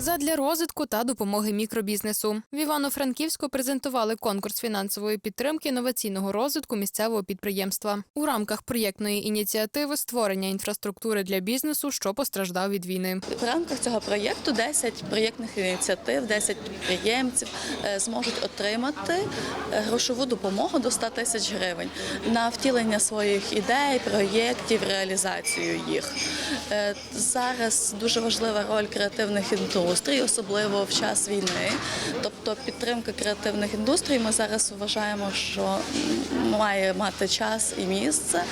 Задля розвитку та допомоги мікробізнесу в Івано-Франківську презентували конкурс фінансової підтримки інноваційного розвитку місцевого підприємства у рамках проєктної ініціативи створення інфраструктури для бізнесу, що постраждав від війни. В рамках цього проєкту 10 проєктних ініціатив, 10 підприємців е, зможуть отримати е, грошову допомогу до 100 тисяч гривень на втілення своїх ідей, проєктів, реалізацію їх. Е, Зараз дуже важлива роль креативних індустрій, особливо в час війни. Тобто підтримка креативних індустрій ми зараз вважаємо, що має мати час і місце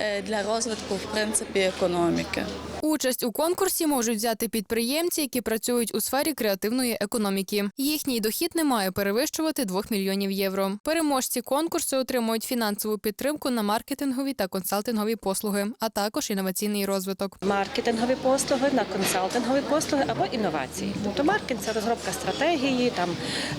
е, для розвитку в принципі економіки. Участь у конкурсі можуть взяти підприємці, які працюють у сфері креативної економіки. Їхній дохід не має перевищувати 2 мільйонів євро. Переможці конкурсу отримують фінансову підтримку на маркетингові та консалтингові послуги, а також інноваційний розвиток. маркетингові послуги, на консалтингові послуги або інновації. Тобто маркетинг – це розробка стратегії, там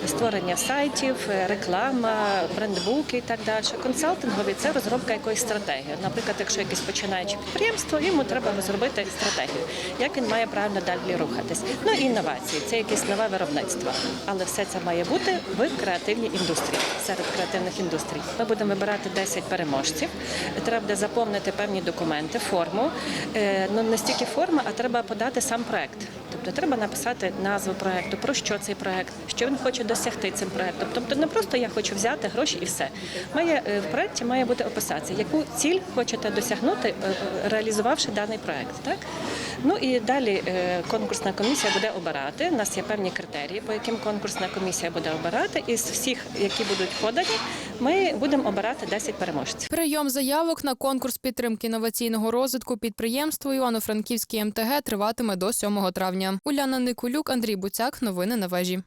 створення сайтів, е, реклама, брендбуки і так далі. Консалтингові це розробка якоїсь стратегії. Наприклад, якщо якесь починаюче підприємство, йому треба розробити стратегію, як він має правильно далі рухатись. Ну і інновації це якесь нове виробництво. Але все це має бути в креативній індустрії, серед креативних індустрій. Ми будемо вибирати 10 переможців. Треба буде заповнити певні документи, форму. Е, Ну не стільки форма, а треба подати сам проект. Тобто треба написати назву проекту, про що цей проект, що він хоче досягти цим проектом. Тобто не просто я хочу взяти гроші і все. Має е, в проекті має бути описація, яку ціль хочете досягнути, е, е, реалізувавши даний проект. Так ну і далі конкурсна комісія буде обирати. У нас є певні критерії, по яким конкурсна комісія буде обирати. Із всіх, які будуть подані, ми будемо обирати 10 переможців. Прийом заявок на конкурс підтримки інноваційного розвитку підприємства Івано-Франківський МТГ триватиме до 7 травня. Уляна Никулюк, Андрій Буцяк. Новини на вежі.